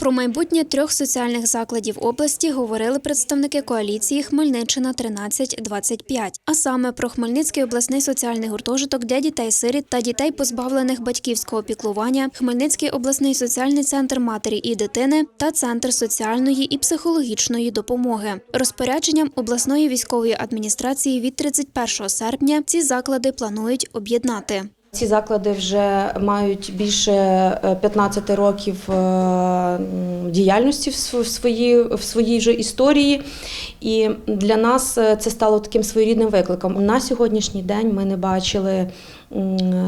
Про майбутнє трьох соціальних закладів області говорили представники коаліції Хмельниччина 1325 а саме про Хмельницький обласний соціальний гуртожиток для дітей-сиріт та дітей, позбавлених батьківського піклування, Хмельницький обласний соціальний центр матері і дитини та центр соціальної і психологічної допомоги. Розпорядженням обласної військової адміністрації від 31 серпня ці заклади планують об'єднати. Ці заклади вже мають більше е, 15 років е, діяльності в своїй, в своїй же історії. І для нас е, це стало таким своєрідним викликом. На сьогоднішній день ми не бачили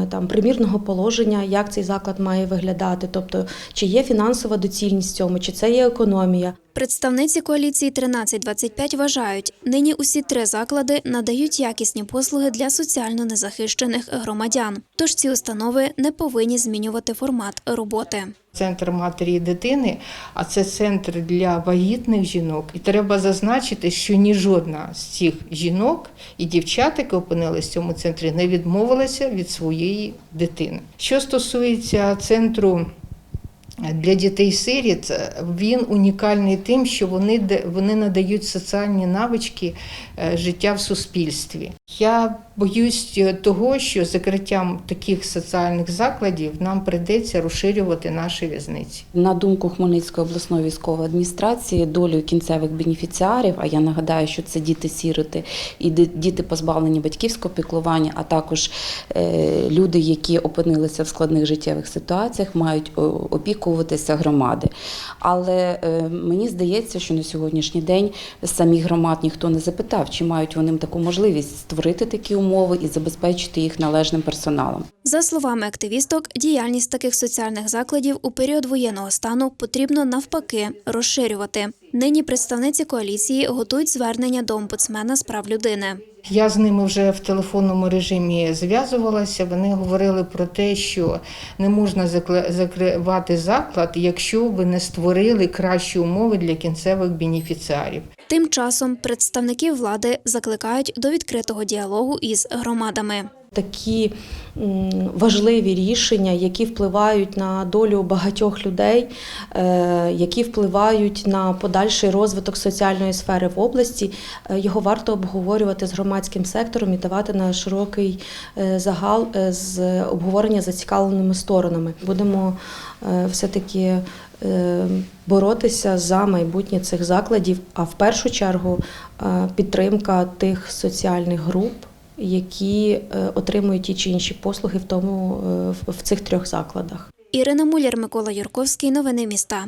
там примірного положення, як цей заклад має виглядати. Тобто, чи є фінансова доцільність цьому, чи це є економія. Представниці коаліції 1325 вважають, нині усі три заклади надають якісні послуги для соціально незахищених громадян. Тож ці установи не повинні змінювати формат роботи. Центр матері і дитини, а це центр для вагітних жінок. І треба зазначити, що ні жодна з цих жінок і дівчат, які опинилися в цьому центрі, не відмовилася від своєї дитини. Що стосується центру для дітей-сиріт, він унікальний тим, що вони, вони надають соціальні навички е, життя в суспільстві. Я боюсь е, того, що закриттям таких соціальних закладів нам прийдеться розширювати наші в'язниці. На думку Хмельницької обласної військової адміністрації, долею кінцевих бенефіціарів, а я нагадаю, що це діти-сіроти і діти позбавлені батьківського піклування, а також е, люди, які опинилися в складних життєвих ситуаціях, мають о, опікуватися громади. Але е, мені здається, що на сьогоднішній день самі громад ніхто не запитав, чи мають вони таку можливість створити такі умови і забезпечити їх належним персоналом. За словами активісток, діяльність таких соціальних закладів у період воєнного стану потрібно навпаки розширювати. Нині представниці коаліції готують звернення до омбудсмена з прав людини. Я з ними вже в телефонному режимі зв'язувалася. Вони говорили про те, що не можна закривати заклад, якщо ви не створили кращі умови для кінцевих бенефіціарів. Тим часом представники влади закликають до відкритого діалогу із громадами. Такі важливі рішення, які впливають на долю багатьох людей, е, які впливають на подальший розвиток соціальної сфери в області, е, його варто обговорювати з громадським сектором і давати на широкий е, загал з обговорення зацікавленими сторонами. Будемо все-таки боротися за майбутнє цих закладів, а в першу чергу підтримка тих соціальних груп які е, отримують ті чи інші послуги в тому е, в- в цих трьох закладах. Ірина Муляр, Микола Юрковський. Новини міста.